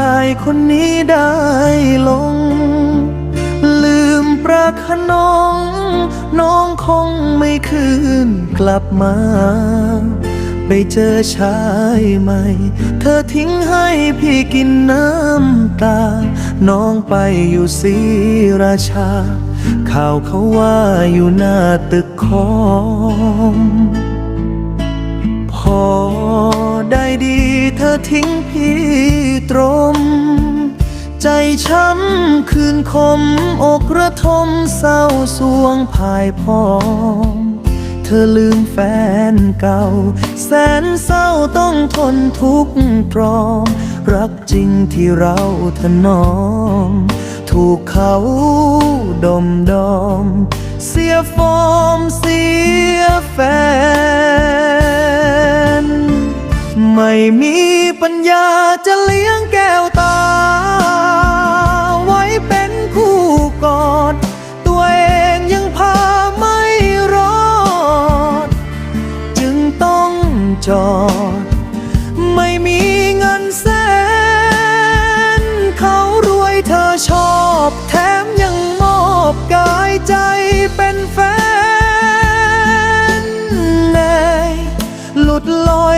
ายคนนี้ได้ลง ลืมประคนอง น้องคงไม่คืนกลับมา ไปเจอชายใหม่ เธอทิ้งให้พี่กินน้ำตา น้องไปอยู่ศรีราชา ข่าวเขาว่าอยู่หน้าตึกคอม อได้ดีเธอทิ้งพี่ตรม ใจช้ำคืนคมอกระทมเศร้าสวงภายพองเธอลืมแฟนเก่า แสนเศร้าต้องทนทุกข์ตรอม รักจริงที่เราถนอม ถูกเขาดมดอม เสียฟอมเสียแฟน ไม่มีปัญญาจะเลี้ยงแก้วตา ไว้เป็นคู่กอด ตัวเองยังพาไม่รอด จึงต้องจอด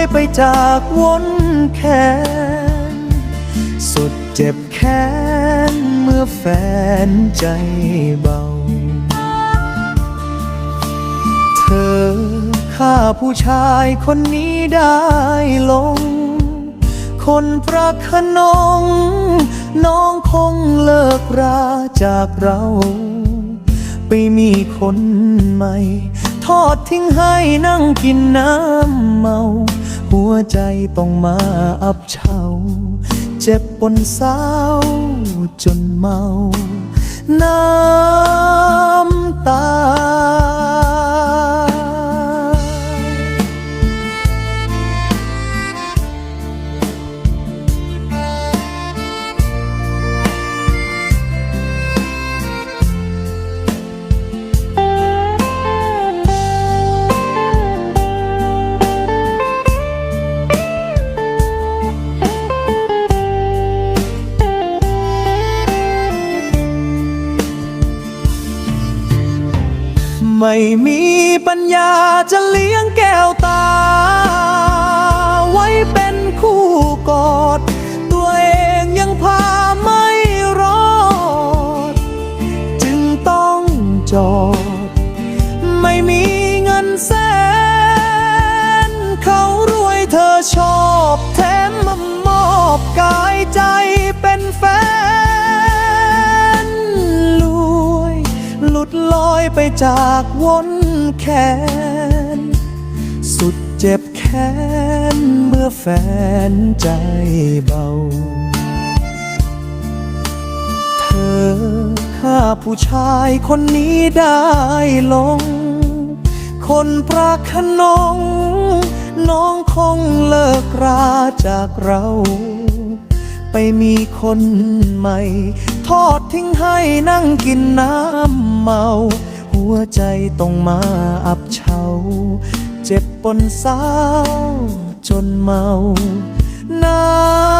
ยไปจากวนแขนสุดเจ็บแค้นเมื่อแฟนใจเบา เธอฆ่าผู้ชายคนนี้ได้ลง คนประคนองน้องคงเลิกราจากเรา ไปมีคนใหม่ ทอดทิ้งให้นั่งกินน้ำเมา หัวใจต้องมาอับเฉา เจ็บปนเศร้าจนเมา น้ำตา ไม่มีปัญญาจะเลี้ยงแก้วตา ไว้เป็นคู่กอด ตัวเองยังพาไม่รอด จึงต้องจอด ไม่มีเงินแสน เขารวยเธอชอบแถมมามอบกายใจ จากวนแขน สุดเจ็บแค้นเมื่อแฟนใจเบา เธอฆ่าผู้ชายคนนี้ได้ลง คนประคนง น้องคงเลิกราจากเราไปมีคนใหม่ ทอดทิ้งให้นั่งกินน้ำเมา วใจต้องมาอับเฉา เจ็บปนเศร้าจนเมาน้ำตา